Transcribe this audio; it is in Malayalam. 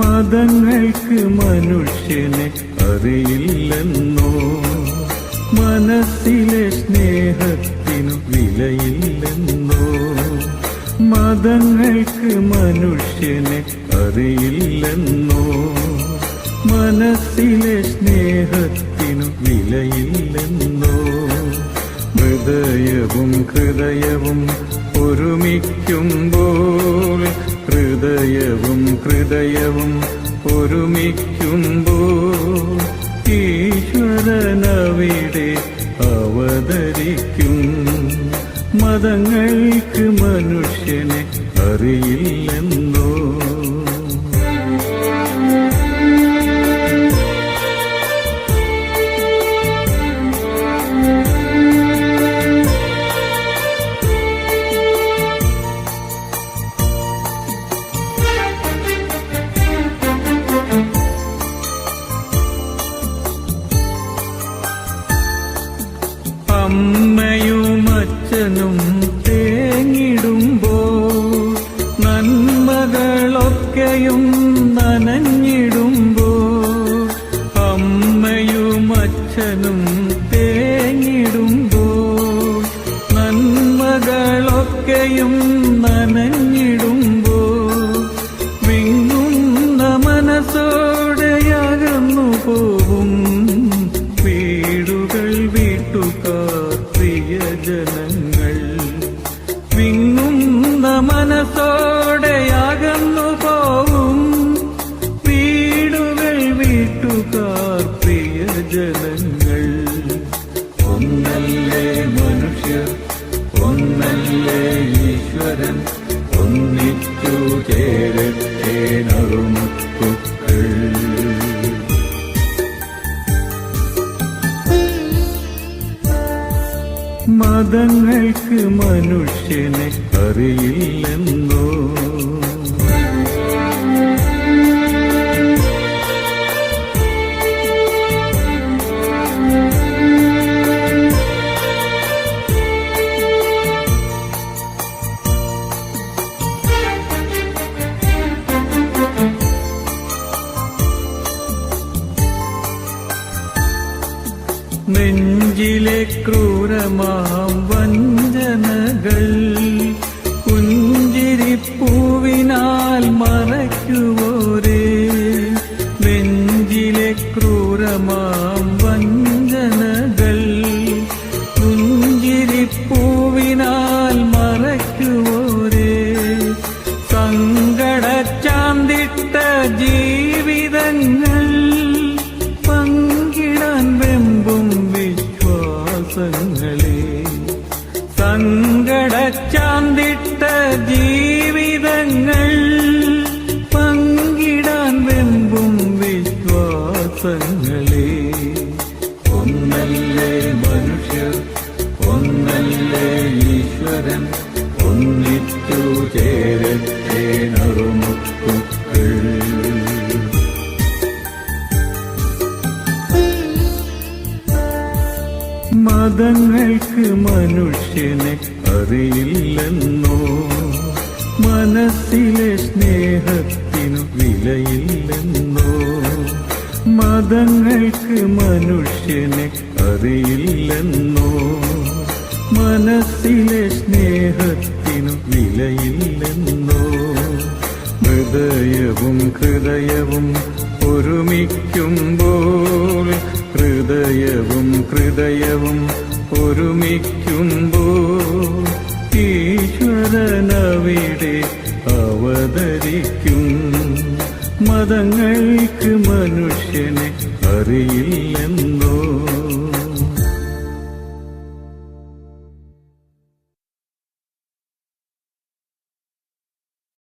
മതങ്ങൾക്ക് മനുഷ്യനെ അറിയില്ലെന്നോ? മനസ്സിലെ സ്നേഹത്തിനു വിലയില്ലെന്നോ? മതങ്ങൾക്ക് മനുഷ്യനെ അറിയില്ലെന്നോ? മനസ്സിലെ സ്നേഹത്തിനു വിലയില്ലെന്നോ? ഹൃദയവും ഹൃദയവും ഒരുമിക്കുമ്പോൾ ഹൃദയവും ഹൃദയവും ഒരുമിക്കുമ്പോൾ ഈശ്വരനവിടെ അവതരിക്കും. മതങ്ങൾക്ക് മനുഷ്യനെ അറിയില്ലെന്നോ? അച്ഛനും തേങ്ങിടുമ്പോ നന്മകളൊക്കെയും നനഞ്ഞിടുമ്പോ അമ്മയും അച്ഛനും തേങ്ങിടുമ്പോ നന്മകളൊക്കെയും നനഞ്ഞിടുമ്പോ വിങ്ങുന്ന മനസ്സോടെയകന്നു പോകും വീടുകൾ വീട്ടുകാർ പ്രിയജനങ്ങൾ മതങ്ങൾക്ക് മനുഷ്യനെ അറിയില്ലെന്നോ? നെഞ്ചിലെ ക്രൂരമാം വഞ്ചനകൾ കുഞ്ചിരിപ്പൂവിനാൽ മറയ്ക്കുവോരേ മതങ്ങൾക്ക് മനുഷ്യനെ അറിയില്ലെന്നോ? മനസ്സിലെ സ്നേഹത്തിനു വിലയില്ലെന്നോ? മതങ്ങൾക്ക് മനുഷ്യനെ അറിയില്ലെന്നോ? മനസ്സിലെ സ്നേഹത്തിനു വിലയില്ലെന്നോ? ഹൃദയവും ഹൃദയവും ഒരുമിക്കുമ്പോൾ ഹൃദയവും ഹൃദയവും ഒരുമിക്കുമ്പോൾ ഈശ്വരനവിടെ അവതരിക്കും. മതങ്ങൾക്ക് മനുഷ്യനെ അറിയില്ലെന്നോ?